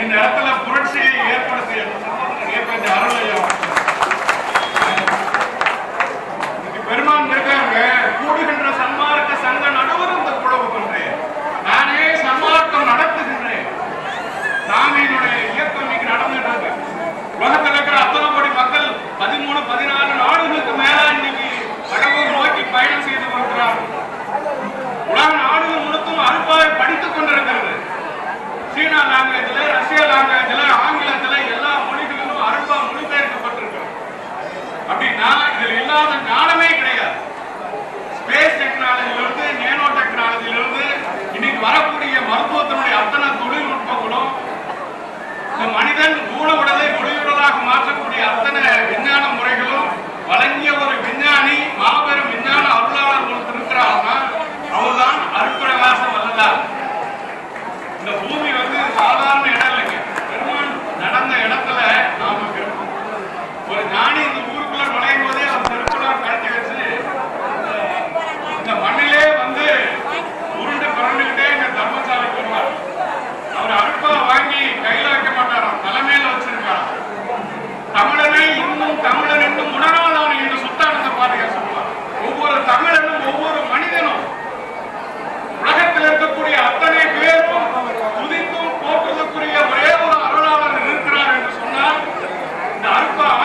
இந்த இடத்துல புரட்சியை ஏற்படுத்தி ஏற்பட்ட அருளையும் இல்லாத ஞானமே கிடையாது. ஸ்பேஸ் டெக்னாலஜிலிருந்து நேனோ டெக்னாலஜிலிருந்து இன்னைக்கு வரக்கூடிய மருத்துவத்தினுடைய அத்தனை தொழில்நுட்பங்களும் இந்த மனிதன் ஊன உடலை ஒளியுடலாக மாற்றக்கூடிய அத்தனை விஞ்ஞான முறைகளும்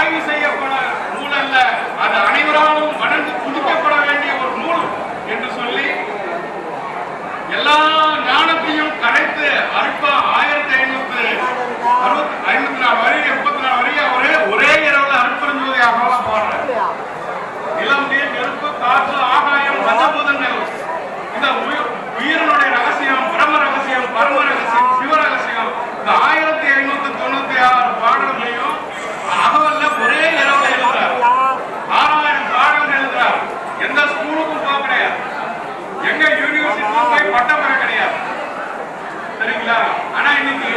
ஆய்வு செய்யப்பட நூல் அல்ல அது அனைவராலும் வணங்கி துதிக்கப்பட வேண்டிய ஒரு நூல் என்று சொல்லி எல்லா ஞானத்தையும் கரைத்து அருப்பா ஆயிரத்தி ஐநூத்தி அறுபத்தி ஐநூத்தி நாலு வரை முப்பத்தி நாலு வரை அவரு ஒரே இரவுல அருப்பெருஞ்சோதி அகலாம் பாடுறார் நிலம் நீர் நெருப்பு காற்று பட்டம் பெற கிடையாது. சரிங்களா? ஆனா இன்னைக்கு